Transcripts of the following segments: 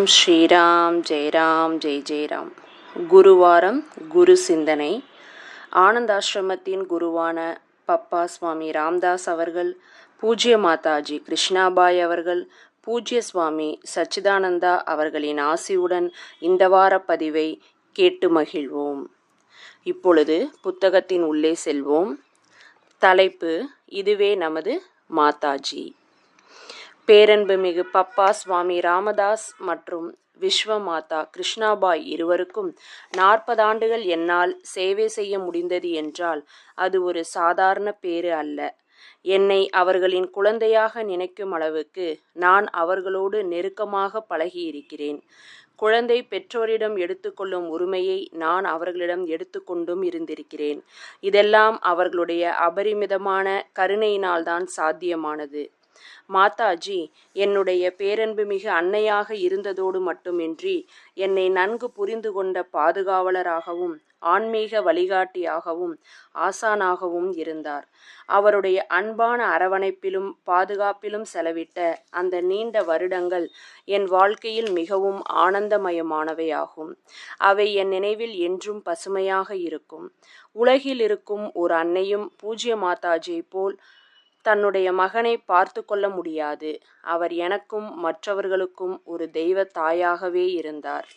ஓம் ஸ்ரீராம் ஜெயராம் ஜெய் ஜெயராம். குருவாரம் குரு சிந்தனை. ஆனந்தாசிரமத்தின் குருவான பப்பா சுவாமி ராம்தாஸ் அவர்கள் பூஜ்ய மாதாஜி கிருஷ்ணாபாய் அவர்கள் பூஜ்ய சுவாமி சச்சிதானந்தா அவர்களின் ஆசியுடன் இந்த வார பதிவை கேட்டு மகிழ்வோம். இப்பொழுது புத்தகத்தின் உள்ளே செல்வோம். தலைப்பு இதுவே நமது மாதாஜி. பேரன்புமிகு பப்பா சுவாமி ராமதாஸ் மற்றும் விஸ்வமாதா கிருஷ்ணாபாய் இருவருக்கும் நாற்பது ஆண்டுகள் என்னால் சேவை செய்ய முடிந்தது என்றால் அது ஒரு சாதாரண பேறு அல்ல. என்னை அவர்களின் குழந்தையாக நினைக்கும் அளவுக்கு நான் அவர்களோடு நெருக்கமாக பழகியிருக்கிறேன். குழந்தை பெற்றோரிடம் எடுத்துக்கொள்ளும் உரிமையை நான் அவர்களிடம் எடுத்துக்கொண்டும் இருந்திருக்கிறேன். இதெல்லாம் அவர்களுடைய அபரிமிதமான கருணையினால்தான் சாத்தியமானது. மாதாஜி என்னுடைய பேரன்புமிகு அன்னையாக இருந்ததோடு மட்டுமின்றி என்னை நன்கு புரிந்து கொண்ட பாதுகாவலராகவும் ஆன்மீக வழிகாட்டியாகவும் ஆசானாகவும் இருந்தார். அவருடைய அன்பான அரவணைப்பிலும் பாதுகாப்பிலும் செலவிட்ட அந்த நீண்ட வருடங்கள் என் வாழ்க்கையில் மிகவும் ஆனந்தமயமானவையாகும். அவை என் நினைவில் என்றும் பசுமையாக இருக்கும். உலகில் இருக்கும் ஒரு அன்னையும் பூஜ்ய மாதாஜியை போல் தன்னுடைய மகனை பார்த்து கொள்ள முடியாது. அவர் எனக்கும் மற்றவர்களுக்கும் ஒரு தெய்வ தாயாகவே இருந்தார்.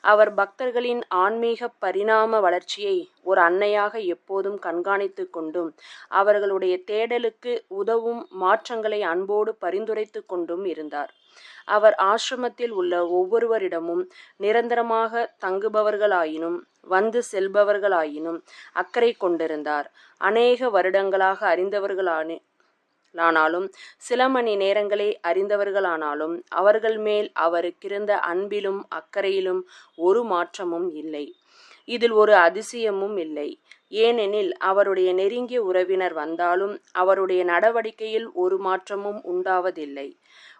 அவர் பக்தர்களின் ஆன்மீக பரிணாம வளர்ச்சியை ஒரு அன்னையாக எப்போதும் கண்காணித்து கொண்டும் அவர்களுடைய தேடலுக்கு உதவும் மாற்றங்களை அன்போடு பரிந்துரைத்து கொண்டும் இருந்தார். அவர் ஆசிரமத்தில் உள்ள ஒவ்வொருவரிடமும் நிரந்தரமாக தங்குபவர்களாயினும் வந்து செல்பவர்களாயினும் அக்கறை கொண்டிருந்தார். அநேக வருடங்களாக அறிந்தவர்களான ஆனாலும் சில மணி நேரங்களே அறிந்தவர்களானாலும் அவர்கள் மேல் அவருக்கிருந்த அன்பிலும் அக்கறையிலும் ஒரு மாற்றமும் இல்லை. இதில் ஒரு அதிசயமும் இல்லை. ஏனெனில் அவருடைய நெருங்கிய உறவினர் வந்தாலும் அவருடைய நடவடிக்கையில் ஒரு மாற்றமும் உண்டாவதில்லை.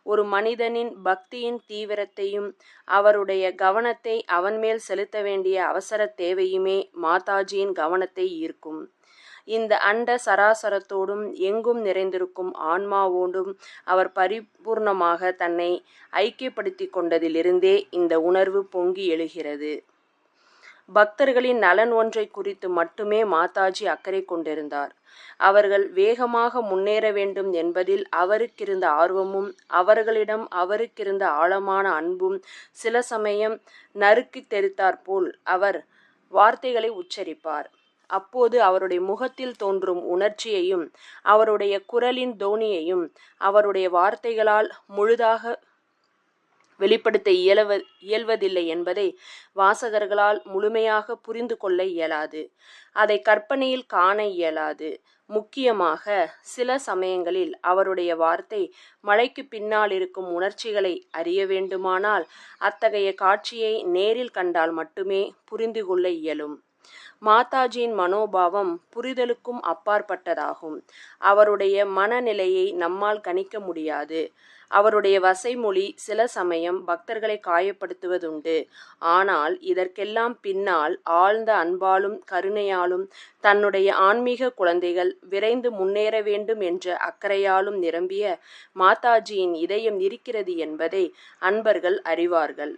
ஒரு மனிதனின் பக்தியின் தீவிரத்தையும் அவருடைய கவனத்தை அவன் மேல் செலுத்த வேண்டிய அவசர தேவையுமே மாதாஜியின் கவனத்தை ஈர்க்கும். இந்த அண்ட சராசரத்தோடும் எங்கும் நிறைந்திருக்கும் ஆன்மாவோடும் அவர் பரிபூர்ணமாக தன்னை ஐக்கியப்படுத்தி கொண்டதிலிருந்தே இந்த உணர்வு பொங்கி எழுகிறது. பக்தர்களின் நலன் ஒன்றை குறித்து மட்டுமே மாதாஜி அக்கறை கொண்டிருந்தார். அவர்கள் வேகமாக முன்னேற வேண்டும் என்பதில் அவருக்கிருந்த ஆர்வமும் அவர்களிடம் அவருக்கிருந்த ஆழமான அன்பும் சில சமயம் நறுக்கி தெரித்தாற்போல் அவர் வார்த்தைகளை உச்சரிப்பார். அப்போது அவருடைய முகத்தில் தோன்றும் உணர்ச்சியையும் அவருடைய குரலின் தோனியையும் அவருடைய வார்த்தைகளால் முழுதாக வெளிப்படுத்த இயலவ இயல்வதில்லை என்பதை வாசகர்களால் முழுமையாக புரிந்து கொள்ள இயலாது. அதை கற்பனையில் காண இயலாது. முக்கியமாக சில சமயங்களில் அவருடைய வார்த்தை மழைக்கு பின்னால் இருக்கும் உணர்ச்சிகளை அறிய வேண்டுமானால் அத்தகைய காட்சியை நேரில் கண்டால் மட்டுமே புரிந்து கொள்ள இயலும். மாதாஜியின் மனோபாவம் புரிதலுக்கும் அப்பாற்பட்டதாகும். அவருடைய மனநிலையை நம்மால் கணிக்க முடியாது. அவருடைய வசைமொழி சில சமயம் பக்தர்களை காயப்படுத்துவதுண்டு. ஆனால் இதற்கெல்லாம் பின்னால் ஆழ்ந்த அன்பாலும் கருணையாலும் தன்னுடைய ஆன்மீக குழந்தைகள் விரைந்து முன்னேற வேண்டும் என்ற அக்கறையாலும் நிரம்பிய மாதாஜியின் இதயம் இருக்கிறது என்பதை அன்பர்கள் அறிவார்கள்.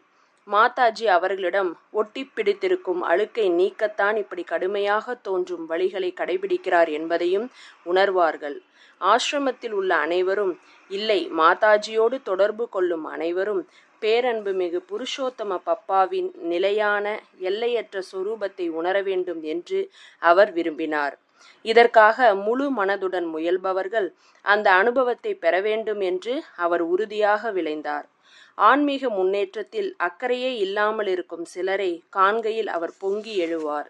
மாதாஜி அவர்களிடம் ஒட்டி பிடித்திருக்கும் அழுக்கை நீக்கத்தான் இப்படி கடுமையாக தோன்றும் வழிகளை கடைபிடிக்கிறார் என்பதையும் உணர்வார்கள். ஆசிரமத்தில் உள்ள அனைவரும் இல்லை மாதாஜியோடு தொடர்பு கொள்ளும் அனைவரும் பேரன்புமிகு புருஷோத்தம பப்பாவின் நிலையான எல்லையற்ற சொரூபத்தை உணர வேண்டும் என்று அவர் விரும்பினார். இதற்காக முழு மனதுடன் முயல்பவர்கள் அந்த அனுபவத்தை பெற வேண்டும் என்று அவர் உறுதியாக விளைந்தார் ஆன்மீக முன்னேற்றத்தில் அக்கறையே இல்லாமல் இருக்கும் சிலரை காண்கையில் அவர் பொங்கி எழுவார்.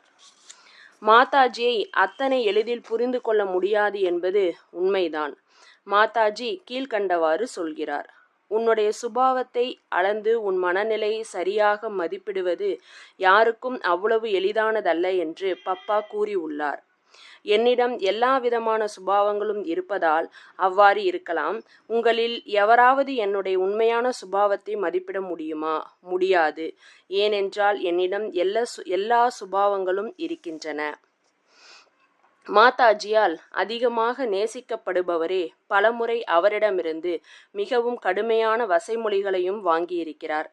மாதாஜியை அத்தனை எளிதில் புரிந்து கொள்ள முடியாது என்பது உண்மைதான். மாதாஜி கீழ்கண்டவாறு சொல்கிறார் உன்னுடைய சுபாவத்தை அளந்து உன் மனநிலையை சரியாக மதிப்பிடுவது யாருக்கும் அவ்வளவு எளிதானதல்ல என்று பப்பா கூறியுள்ளார். என்னிடம் எல்லா விதமான சுபாவங்களும் இருப்பதால் அவ்வாறு இருக்கலாம். உங்களில் எவராவது என்னுடைய உண்மையான சுபாவத்தை மதிப்பிட முடியுமா? முடியாது. ஏனென்றால் என்னிடம் எல்லா எல்லா சுபாவங்களும் இருக்கின்றன. மாதாஜியால் அதிகமாக நேசிக்கப்படுபவரே பலமுறை அவரிடமிருந்து மிகவும் கடுமையான வசைமொழிகளையும் வாங்கியிருக்கிறார்.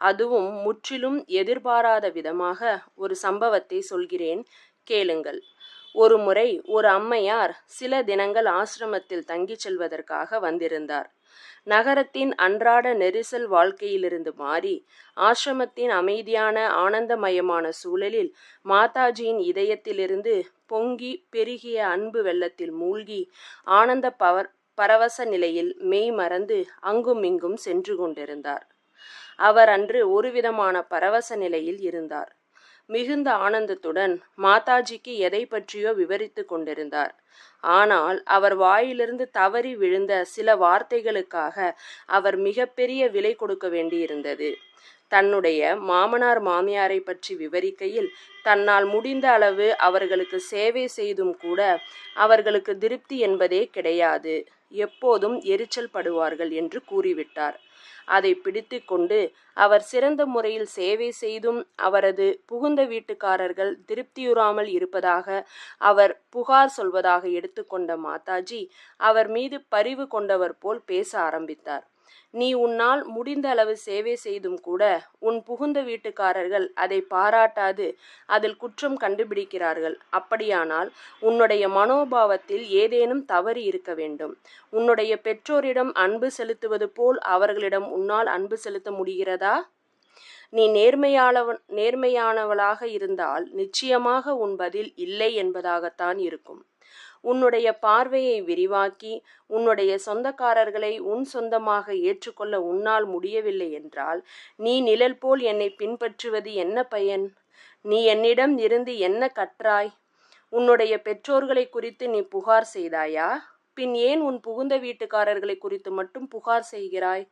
அதுவும் முற்றிலும் எதிர்பாராத விதமாக ஒரு சம்பவத்தை சொல்கிறேன். கேளுங்கள். ஒரு முறை ஒரு அம்மையார் சில தினங்கள் ஆசிரமத்தில் தங்கிச் செல்வதற்காக வந்திருந்தார். நகரத்தின் அன்றாட நெரிசல் வாழ்க்கையிலிருந்து மாறி ஆசிரமத்தின் அமைதியான ஆனந்தமயமான சூழலில் மாதாஜியின் இதயத்திலிருந்து பொங்கி பெருகிய அன்பு வெள்ளத்தில் மூழ்கி ஆனந்த பவர் பரவச நிலையில் மெய் மறந்து அங்கும் இங்கும் சென்று கொண்டிருந்தார். அவர் அன்று ஒருவிதமான பரவச நிலையில் இருந்தார். மிகுந்த ஆனந்தத்துடன் மாதாஜிக்கு எதை பற்றியோ விவரித்து கொண்டிருந்தார். ஆனால் அவர் வாயிலிருந்து தவறி விழுந்த சில வார்த்தைகளுக்காக அவர் மிகப்பெரிய விலை கொடுக்க வேண்டியிருந்தது. தன்னுடைய மாமனார் மாமியாரை பற்றி விவரிக்கையில் தன்னால் முடிந்த அளவு அவர்களுக்கு சேவை செய்தும் கூட அவர்களுக்கு திருப்தி என்பதே கிடையாது. எப்போதும் எரிச்சல் படுவார்கள் என்று கூறிவிட்டார். அதை பிடித்து கொண்டு அவர் சிறந்த முறையில் சேவை செய்தும் அவரது புகுந்த வீட்டுக்காரர்கள் திருப்தியுறாமல் இருப்பதாக அவர் புகார் சொல்வதாக எடுத்துக்கொண்ட மாதாஜி அவர் மீது பரிவு கொண்டவர் போல் பேச ஆரம்பித்தார். நீ உன்னால் முடிந்த அளவு சேவை செய்தும் கூட உன் புகுந்த வீட்டுக்காரர்கள் அதை பாராட்டாது அதில் குற்றம் கண்டுபிடிக்கிறார்கள். அப்படியானால் உன்னுடைய மனோபாவத்தில் ஏதேனும் தவறு இருக்க வேண்டும். உன்னுடைய பெற்றோரிடம் அன்பு செலுத்துவது போல் அவர்களிடம் உன்னால் அன்பு செலுத்த முடிகிறதா? நீ நேர்மையாளவன் நேர்மையானவளாக இருந்தால் நிச்சயமாக உன் பதில் இல்லை என்பதாகத்தான் இருக்கும். உன்னுடைய பார்வையை விரிவாக்கி உன்னுடைய சொந்தக்காரர்களை உன் சொந்தமாக ஏற்றுக்கொள்ள உன்னால் முடியவில்லை என்றால் நீ நிழல் போல் என்னை பின்பற்றுவது என்ன பயன்? நீ என்னிடம் இருந்து என்ன கற்றாய்? உன்னுடைய பெற்றோர்களை குறித்து நீ புகார் செய்தாயா? பின் ஏன் உன் புகுந்த வீட்டுக்காரர்களை குறித்து மட்டும் புகார் செய்கிறாய்?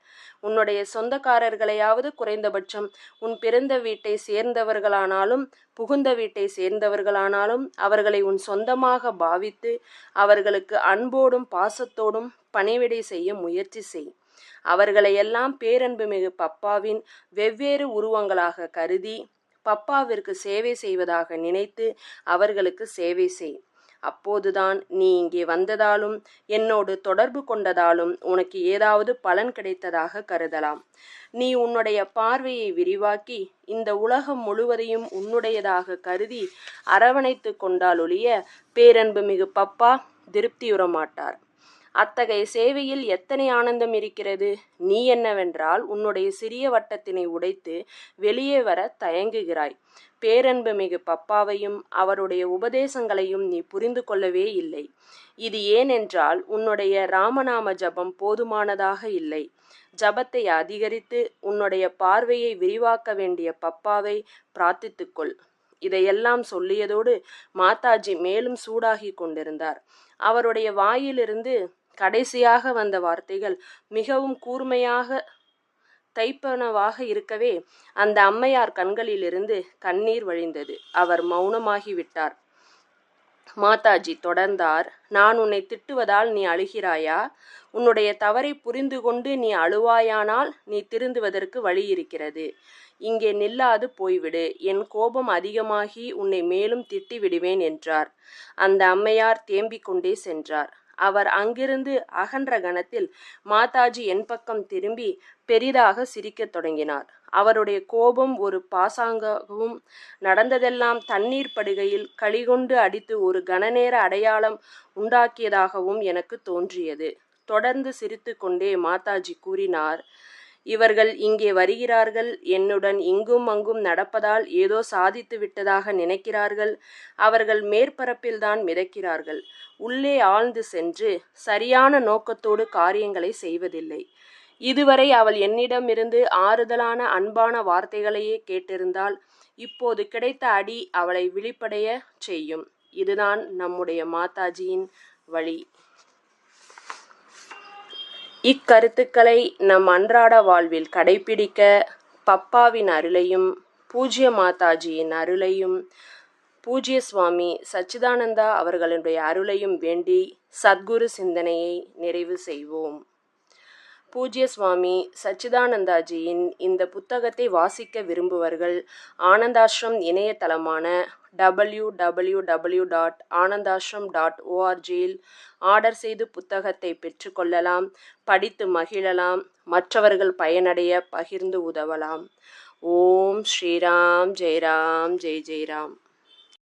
உன்னுடைய சொந்தக்காரர்களையாவது குறைந்தபட்சம் உன் பிறந்த வீட்டை சேர்ந்தவர்களானாலும் புகுந்த வீட்டை சேர்ந்தவர்களானாலும் அவர்களை உன் சொந்தமாக பாவித்து அவர்களுக்கு அன்போடும் பாசத்தோடும் பணிவிடை செய்ய முயற்சி செய். அவர்களையெல்லாம் பேரன்பு மிகு பப்பாவின் வெவ்வேறு உருவங்களாக கருதி பப்பாவிற்கு சேவை செய்வதாக நினைத்து அவர்களுக்கு சேவை செய். அப்போதுதான் நீ இங்கே வந்ததாலும் என்னோடு தொடர்பு கொண்டதாலும் உனக்கு ஏதாவது பலன் கிடைத்ததாக கருதலாம். நீ உன்னுடைய பார்வையை விரிவாக்கி இந்த உலகம் முழுவதையும் உன்னுடையதாக கருதி அரவணைத்து கொண்டாலொழிய பேரன்பு மிகு பப்பா திருப்தியுற மாட்டார் அத்தகைய சேவையில் எத்தனை ஆனந்தம் இருக்கிறது? நீ என்னவென்றால் உன்னுடைய சிறிய வட்டத்தினை உடைத்து வெளியே வர தயங்குகிறாய். பேரன்பு மிகு பப்பாவையும் அவருடைய உபதேசங்களையும் நீ புரிந்து கொள்ளவே இல்லை. இது ஏனென்றால் உன்னுடைய ராமநாம ஜபம் போதுமானதாக இல்லை. ஜபத்தை அதிகரித்து உன்னுடைய பார்வையை விரிவாக்க வேண்டிய பப்பாவை பிரார்த்தித்துக்கொள் இதையெல்லாம் சொல்லியதோடு மாதாஜி மேலும் சூடாகி கொண்டிருந்தார். அவருடைய வாயிலிருந்து கடைசியாக வந்த வார்த்தைகள் மிகவும் கூர்மையாக தைப்பனவாக இருக்கவே அந்த அம்மையார் கண்களிலிருந்து கண்ணீர் வழிந்தது. அவர் மௌனமாகிவிட்டார். மாதாஜி தொடர்ந்தார். நான் உன்னை திட்டுவதால் நீ அழுகிறாயா? உன்னுடைய தவறை புரிந்து கொண்டு நீ அழுவாயானால் நீ திருந்துவதற்கு வழி இருக்கிறது இங்கே நில்லாது போய்விடு. என் கோபம் அதிகமாகி உன்னை மேலும் திட்டி விடுவேன் என்றார். அந்த அம்மையார் தேம்பிக் கொண்டே சென்றார். அவர் அங்கிருந்து அகன்ற கணத்தில் மாதாஜி என் பக்கம் திரும்பி பெரிதாக சிரிக்கத் தொடங்கினார். அவருடைய கோபம் ஒரு பாசாங்கவும் நடந்ததெல்லாம் தண்ணீர் படுகையில் களிகொண்டு அடித்து ஒரு கனநேர அடையாளம் உண்டாக்கியதாகவும் எனக்கு தோன்றியது. தொடர்ந்து சிரித்து கொண்டே மாதாஜி கூறினார் இவர்கள் இங்கே வருகிறார்கள் என்னுடன் இங்கும் அங்கும் நடப்பதால் ஏதோ சாதித்து விட்டதாக நினைக்கிறார்கள் அவர்கள் மேற்பரப்பில்தான் மிதக்கிறார்கள். உள்ளே ஆழ்ந்து சென்று சரியான நோக்கத்தோடு காரியங்களை செய்வதில்லை. இதுவரை அவள் என்னிடமிருந்து ஆறுதலான அன்பான வார்த்தைகளையே கேட்டிருந்தால் இப்போது கிடைத்த அடி அவளை விழிப்படைய செய்யும். இதுதான் நம்முடைய மாதாஜியின் வழி. இக்கருத்துக்களை நம் அன்றாட வாழ்வில் கடைபிடிக்க பப்பாவின் அருளையும் பூஜ்ய மாதாஜியின் அருளையும் பூஜ்ய சுவாமி சச்சிதானந்தா அவர்களுடைய அருளையும் வேண்டி சத்குரு சிந்தனையை நிறைவு செய்வோம். பூஜ்ய சுவாமி சச்சிதானந்தாஜியின் இந்த புத்தகத்தை வாசிக்க விரும்புவர்கள் Anandashram இணையதளமான W W W dot Anandashram dot ஓஆர்ஜியில் order செய்து புத்தகத்தை பெற்றுக்கொள்ளலாம் படித்து மகிழலாம் மற்றவர்கள் பயனடைய பகிர்ந்து உதவலாம். ஓம் ஸ்ரீராம் ஜெய்ராம் ஜெய் ஜெய்ராம்